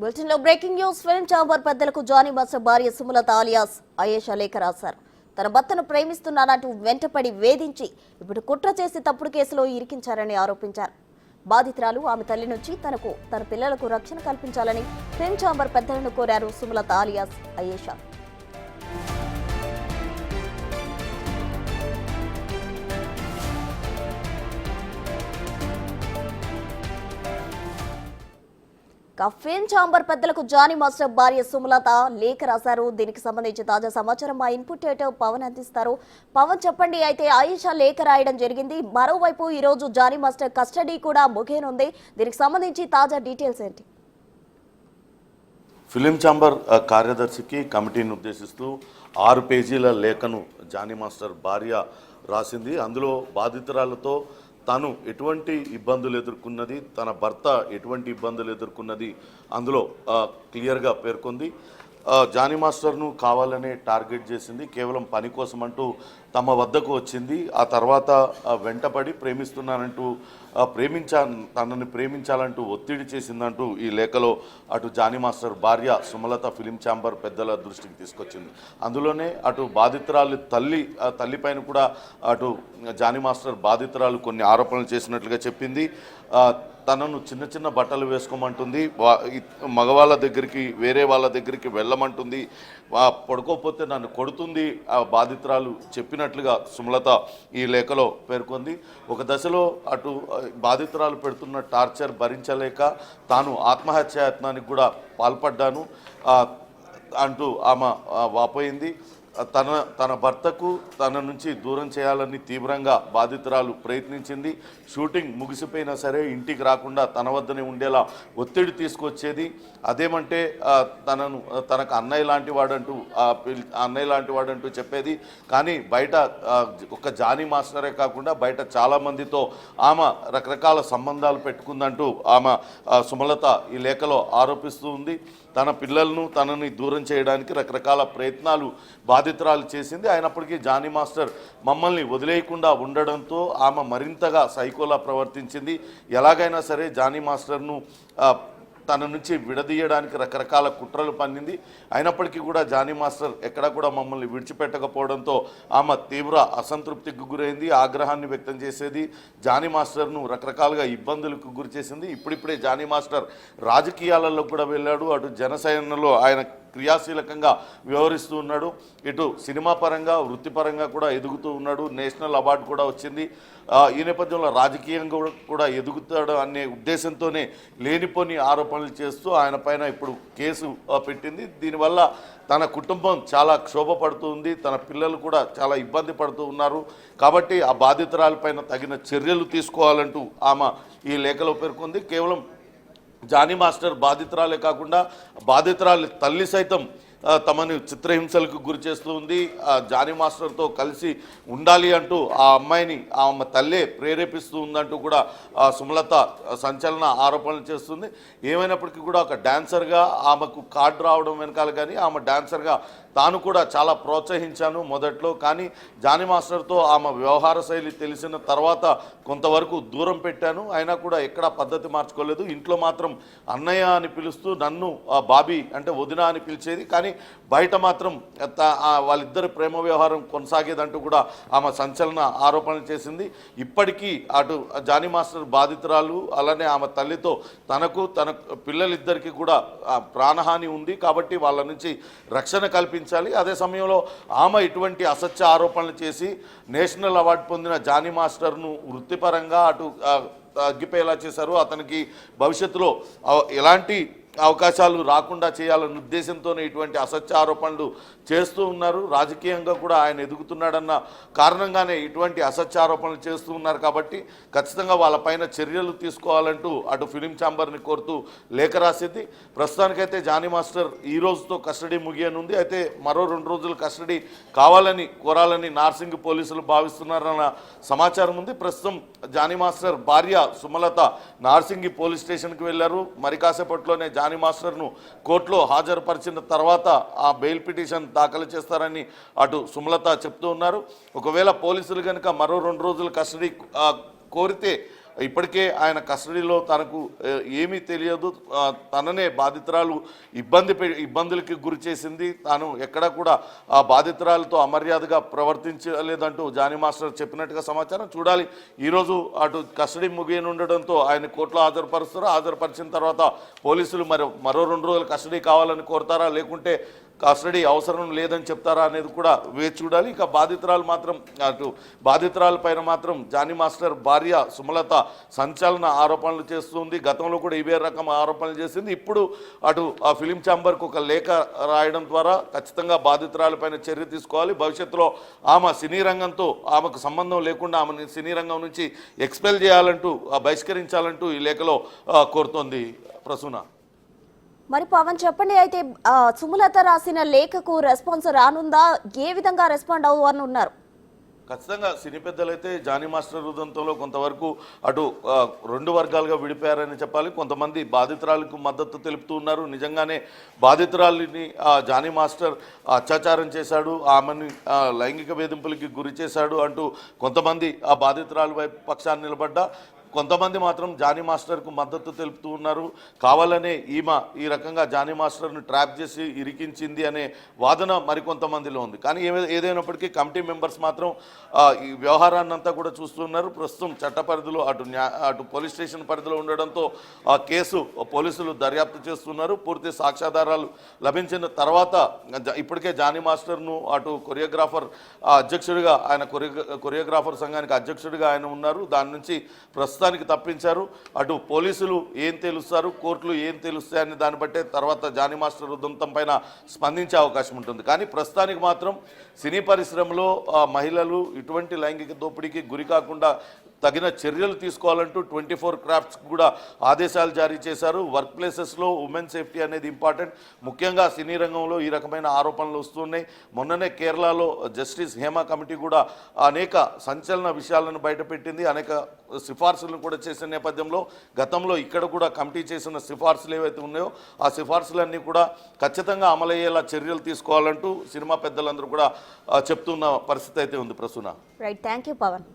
బులెటిన్లో breaking news. Film chamber పెద్దలకు Jani master భార్య సుమలత ఆలియాస్ అయేషా లేఖ రాశారు. తన భర్తను ప్రేమిస్తున్నానంటూ వెంటపడి వేధించి ఇప్పుడు కుట్ర చేసి తప్పుడు కేసులో ఇరికించారని ఆరోపించారు. బాధితురాలు ఆమె తల్లి నుంచి తనకు తన పిల్లలకు రక్షణ కల్పించాలని ఫిల్మ్ చాంబర్ పెద్దలను కోరారు సుమలత ఆలియాస్ అయేషా. కఫీన్ ఛాంబర్ పెద్దలకు జానీ మాస్టర్ భార్య సుమలత లేఖ రాశారు. దీనికి సంబంధించి తాజా సమాచారం మా ఇన్పుట్ పవన్ అందిస్తారు. పవన్ చెప్పండి అయితే ఆయిషా లేఖ రాయడం జరిగింది. మరోవైపు ఈ రోజు జానీ మాస్టర్ కస్టడీ కూడా ముగియనుంది. దీనికి సంబంధించి తాజా డీటెయిల్స్ ఏంటి? ఫిలిం ఛాంబర్ కార్యదర్శికి కమిటీని ఉద్దేశిస్తూ ఆరు పేజీల లేఖను జానీ మాస్టర్ భార్య రాసింది. అందులో బాధితురాలతో తాను ఎటువంటి ఇబ్బందులు ఎదుర్కొన్నది తన భర్త ఎటువంటి ఇబ్బందులు ఎదుర్కొన్నది అందులో క్లియర్గా పేర్కొంది. జానీ మాస్టర్ను కావాలనే టార్గెట్ చేసింది కేవలం పని కోసం అంటూ తమ వద్దకు వచ్చింది. ఆ తర్వాత వెంటపడి ప్రేమిస్తున్నానంటూ ప్రేమించా తనని ప్రేమించాలంటూ ఒత్తిడి చేసిందంటూ ఈ లేఖలో అటు జానీ మాస్టర్ భార్య సుమలత ఫిలిం ఛాంబర్ పెద్దల దృష్టికి తీసుకొచ్చింది. అందులోనే అటు బాధితురాలు తల్లి ఆ తల్లిపైన కూడా అటు జానీ మాస్టర్ బాధితురాలు కొన్ని ఆరోపణలు చేసినట్లుగా చెప్పింది. తనను చిన్న చిన్న బట్టలు వేసుకోమంటుంది. మగవాళ్ళ దగ్గరికి వేరే వాళ్ళ దగ్గరికి వెళ్ళమంటుంది. పడుకోకపోతే నన్ను కొడుతుంది ఆ బాధితురాలు చెప్పినట్లుగా సుమలత ఈ లేఖలో పేర్కొంది. ఒక దశలో అటు బాధితురాలు పెడుతున్న టార్చర్ భరించలేక తాను ఆత్మహత్యాయత్నానికి కూడా పాల్పడ్డాను. అంటూ ఆమె వాపోయింది. తన తన భర్తకు తన నుంచి దూరం చేయాలని తీవ్రంగా బాధితురాలు ప్రయత్నించింది. షూటింగ్ ముగిసిపోయినా సరే ఇంటికి రాకుండా తన వద్దనే ఉండేలా ఒత్తిడి తీసుకొచ్చేది. అదేమంటే తనను తనకు అన్నయ్య లాంటి వాడంటూ అన్నయ్య లాంటి వాడంటూ చెప్పేది. కానీ బయట ఒక జానీ మాస్టరే కాకుండా బయట చాలామందితో ఆమె రకరకాల సంబంధాలు పెట్టుకుందంటూ ఆమె సుమలత ఈ లేఖలో ఆరోపిస్తూ ఉంది. తన పిల్లలను తనని దూరం చేయడానికి రకరకాల ప్రయత్నాలు బాధితురాలు చేసింది. అయినప్పటికీ జానీ మాస్టర్ మమ్మల్ని వదిలేయకుండా ఉండడంతో ఆమె మరింతగా సైకోలా ప్రవర్తించింది. ఎలాగైనా సరే జానీ మాస్టర్ను తన నుంచి విడదీయడానికి రకరకాల కుట్రలు పన్నింది అయినప్పటికీ కూడా జానీ మాస్టర్ ఎక్కడా కూడా మమ్మల్ని విడిచిపెట్టకపోవడంతో ఆమె తీవ్ర అసంతృప్తికి గురైంది ఆగ్రహాన్ని వ్యక్తం చేసేది. జానీ మాస్టర్ను రకరకాలుగా ఇబ్బందులకు గురి చేసింది ఇప్పుడిప్పుడే జానీ మాస్టర్ రాజకీయాలలో కూడా వెళ్ళాడు. అటు జనసేనలో ఆయన క్రియాశీలకంగా వ్యవహరిస్తూ ఉన్నాడు. ఇటు సినిమా పరంగా వృత్తిపరంగా కూడా ఎదుగుతూ ఉన్నాడు. నేషనల్ అవార్డు కూడా వచ్చింది. ఈ నేపథ్యంలో రాజకీయంగా కూడా- ఎదుగుతాడు అనే ఉద్దేశంతోనే లేనిపోని ఆరోపణలు చేస్తూ ఆయన పైన ఇప్పుడు కేసు పెట్టింది. దీనివల్ల తన కుటుంబం చాలా క్షోభపడుతూ ఉంది. తన పిల్లలు కూడా చాలా ఇబ్బంది పడుతూ ఉన్నారు. కాబట్టి ఆ బాధితురాలపైన తగిన చర్యలు తీసుకోవాలంటూ ఆమె ఈ లేఖలో పేర్కొంది. కేవలం జానీ మాస్టర్ బాధితురాలే కాకుండా బాధితురాలి తల్లి సైతం తమని చిత్రహింసలకు గురి చేస్తూ ఉంది. ఆ జానీ మాస్టర్తో కలిసి ఉండాలి అంటూ ఆ అమ్మాయిని ఆమె తల్లే ప్రేరేపిస్తూ ఉందంటూ కూడా ఆ సుమలత సంచలన ఆరోపణలు చేస్తుంది. ఏమైనప్పటికీ కూడా ఒక డాన్సర్గా ఆమెకు కార్డు రావడం వెనకాల కానీ ఆమె డాన్సర్గా తాను కూడా చాలా ప్రోత్సహించాను మొదట్లో. కానీ జానీ మాస్టర్తో ఆమె వ్యవహార శైలి తెలిసిన తర్వాత కొంతవరకు దూరం పెట్టాను. అయినా కూడా ఎక్కడా పద్ధతి మార్చుకోలేదు. ఇంట్లో మాత్రం అన్నయ్య అని పిలుస్తూ నన్ను ఆ, బాబీ అంటే వదిన అని పిలిచేది. కానీ బయట మాత్రం వాళ్ళిద్దరి ప్రేమ వ్యవహారం కొనసాగేదంటూ కూడా ఆమె సంచలన ఆరోపణలు చేసింది. ఇప్పటికీ అటు జానీ మాస్టర్ బాధితురాలు అలానే ఆమె తల్లితో తనకు తన పిల్లలిద్దరికీ కూడా ప్రాణహాని ఉంది కాబట్టి వాళ్ళ నుంచి రక్షణ కల్పించాలి. అదే సమయంలో ఆమె ఇటువంటి అసత్య ఆరోపణలు చేసి నేషనల్ అవార్డు పొందిన జానీ మాస్టర్ను వృత్తిపరంగా అటు తగ్గిపోయేలా చేశారు. అతనికి భవిష్యత్తులో ఎలాంటి అవకాశాలు రాకుండా చేయాలన్న ఉద్దేశంతోనే ఇటువంటి అసత్య ఆరోపణలు చేస్తూ ఉన్నారు. రాజకీయంగా కూడా ఆయన ఎదుగుతున్నాడన్న కారణంగానే ఇటువంటి అసత్య ఆరోపణలు చేస్తూ ఉన్నారు కాబట్టి ఖచ్చితంగా వాళ్ళపైన చర్యలు తీసుకోవాలంటూ అటు ఫిలిం ఛాంబర్ని కోరుతూ లేఖ రాసింది. ప్రస్తుతానికైతే జానీ మాస్టర్ ఈ రోజుతో కస్టడీ ముగియనుంది. అయితే మరో రెండు రోజులు కస్టడీ కావాలని కోరాలని నార్సింగ్ పోలీసులు భావిస్తున్నారన్న సమాచారం ఉంది. ప్రస్తుతం జానీ మాస్టర్ భార్య సుమలత నార్సింగి పోలీస్ స్టేషన్కి వెళ్ళారు. మరి కాసేపట్లోనే జానీ మాస్టర్ను కోర్టులో హాజరుపరిచిన తర్వాత ఆ బెయిల్ పిటిషన్ దాఖలు చేస్తారని అటు సుమలత చెప్తూ ఉన్నారు. ఒకవేళ పోలీసులు కనుక మరో రెండు రోజులు కస్టడీ కోరితే ఇప్పటికే ఆయన కస్టడీలో తనకు ఏమీ తెలియదు. తననే బాధితురాలు ఇబ్బంది పె- ఇబ్బందులకి గురి చేసింది. తాను ఎక్కడా కూడా ఆ బాధితురాలతో అమర్యాదగా ప్రవర్తించలేదంటూ జానీ మాస్టర్ చెప్పినట్టుగా సమాచారం చూడాలి. ఈరోజు అటు కస్టడీ ముగియనుండడంతో ఆయన కోర్టులో హాజరుపరుస్తారు? హాజరుపరిచిన తర్వాత పోలీసులు మరి మరో రెండు రోజులు కస్టడీ కావాలని కోరతారా? లేకుంటే కస్టడీ అవసరం లేదని చెప్తారా అనేది కూడా వేచి చూడాలి. ఇక బాధితురాలు మాత్రం అటు బాధితురాల పైన మాత్రం జానీ మాస్టర్ భార్య సుమలత సంచలన ఆరోపణలు చేస్తుంది. గతంలో కూడా ఇవే రకం ఆరోపణలు చేసింది. ఇప్పుడు అటు ఆ ఫిలిం ఛాంబర్కు ఒక లేఖ రాయడం ద్వారా ఖచ్చితంగా బాధితురాలపైన చర్య తీసుకోవాలి. భవిష్యత్తులో ఆమె సినీ రంగంతో ఆమెకు సంబంధం లేకుండా ఆమెను సినీ రంగం నుంచి ఎక్స్పెల్ చేయాలంటూ ఆ, బహిష్కరించాలంటూ ఈ లేఖలో కోరుతోంది ప్రసూన. మరి పవన్ చెప్పండి అయితే సుమలత రాసిన లేఖకు రెస్పాన్స్ రానుందా? ఏ విధంగా రెస్పాండ్ అవ్వని ఉన్నారు? ఖచ్చితంగా సినీ పెద్దలైతే జానీ మాస్టర్ ఉదంతంలో కొంతవరకు అటు రెండు వర్గాలుగా విడిపోయారని చెప్పాలి. కొంతమంది బాధితురాలకు మద్దతు తెలుపుతూ ఉన్నారు. నిజంగానే బాధితురాలిని జానీ మాస్టర్ అత్యాచారం చేశాడు. ఆమెని లైంగిక వేధింపులకి గురి చేశాడు అంటూ కొంతమంది ఆ బాధితురాలు వైపు పక్షాన్ని నిలబడ్డా కొంతమంది మాత్రం జానీ మాస్టర్కు మద్దతు తెలుపుతూ ఉన్నారు. కావాలనే ఈమె ఈ రకంగా జానీ మాస్టర్ను ట్రాప్ చేసి ఇరికించింది అనే వాదన మరికొంతమందిలో ఉంది. కానీ ఏమే- ఏదైనప్పటికీ కమిటీ మెంబర్స్ మాత్రం ఈ వ్యవహారాన్ని అంతా కూడా చూస్తున్నారు ప్రస్తుతం చట్ట పరిధిలో అటు అటు పోలీస్ స్టేషన్ పరిధిలో ఉండడంతో ఆ కేసు పోలీసులు దర్యాప్తు చేస్తున్నారు. పూర్తి సాక్ష్యాధారాలు లభించిన తర్వాత జ- ఇప్పటికే జానీ మాస్టర్ను అటు కొరియోగ్రాఫర్ అధ్యక్షుడిగా ఆయన కొరియో కొరియోగ్రాఫర్ సంఘానికి అధ్యక్షుడిగా ఆయన ఉన్నారు. దాని నుంచి ప్రస్తుతానికి తప్పించారు. అటు పోలీసులు ఏం తెలుస్తారు కోర్టులు ఏం తెలుస్తాయని దాన్ని బట్టే తర్వాత జానీ మాస్టర్ ఉదంతం పైన స్పందించే అవకాశం ఉంటుంది. కానీ ప్రస్తుతానికి మాత్రం సినీ పరిశ్రమలో ఆ, మహిళలు ఇటువంటి లైంగిక దోపిడీకి గురి కాకుండా తగిన చర్యలు తీసుకోవాలంటూ ట్వంటీ ఫోర్ క్రాఫ్ట్స్ కూడా ఆదేశాలు జారీ చేశారు. వర్క్ ప్లేసెస్లో ఉమెన్ సేఫ్టీ అనేది ఇంపార్టెంట్. ముఖ్యంగా సినీ రంగంలో ఈ రకమైన ఆరోపణలు వస్తున్నాయి. మొన్ననే కేరళలో జస్టిస్ హేమ కమిటీ కూడా అనేక సంచలన విషయాలను బయటపెట్టింది. అనేక సిఫార్సులను కూడా చేసిన నేపథ్యంలో గతంలో ఇక్కడ కూడా కమిటీ చేసిన సిఫార్సులు ఏవైతే ఉన్నాయో ఆ సిఫార్సులన్నీ కూడా ఖచ్చితంగా అమలయ్యేలా చర్యలు తీసుకోవాలంటూ సినిమా పెద్దలందరూ కూడా చెప్తున్న పరిస్థితి అయితే ఉంది Prasuna. Right thank you Pavan